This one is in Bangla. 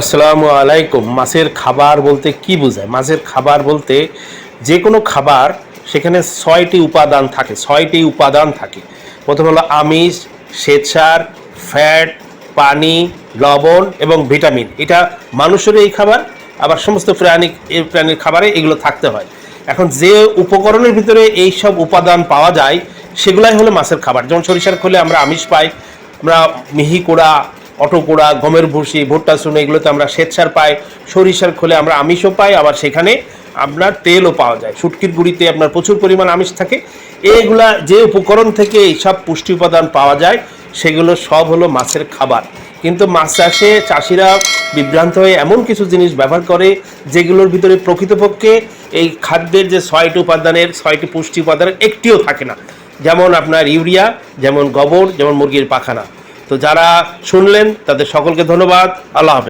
আসসালামু আলাইকুম। মাছের খাবার বলতে কি বোঝায়? মাছের খাবার বলতে যে কোনো খাবার, সেখানে ছয়টি উপাদান থাকে, ছয়টি উপাদান থাকে। প্রথম হলো আমিষ, শ্বেতসার, ফ্যাট, পানি, লবণ এবং ভিটামিন। এটা মানুষের এই খাবার, আবার সমস্ত প্রাণী প্রাণীর খাবারে এগুলো থাকতে হয়। এখন যে উপকরণের ভিতরে এই সব উপাদান পাওয়া যায়, সেগুলাই হলো মাছের খাবার। যেমন সরিষার খোলে আমরা আমিষ পাই, আমরা মিহি কোড়া অটোকোড়া গমের ভুসি, ভুট্টা চুন, এগুলোতে আমরা শ্বেতসার পাই, সরিষার খোলে আমরা আমিষও পাই, আবার সেখানে আপনার তেলও পাওয়া যায়। শুটকির গুঁড়িতে আপনার প্রচুর পরিমাণ আমিষ থাকে। এইগুলা যে উপকরণ থেকে এই সব পুষ্টি উপাদান পাওয়া যায়, সেগুলো সব হলো মাছের খাবার। কিন্তু মাছ চাষে চাষিরা বিভ্রান্ত হয়ে এমন কিছু জিনিস ব্যবহার করে, যেগুলোর ভিতরে প্রকৃতপক্ষে এই খাদ্যের যে ছয়টি উপাদানের, ছয়টি পুষ্টি উপাদানের একটিও থাকে না। যেমন আপনার ইউরিয়া, যেমন গোবর, যেমন মুরগির পাখানা। তো যারা শুনলেন তাদের সকলকে ধন্যবাদ। আল্লাহ হাফেজ।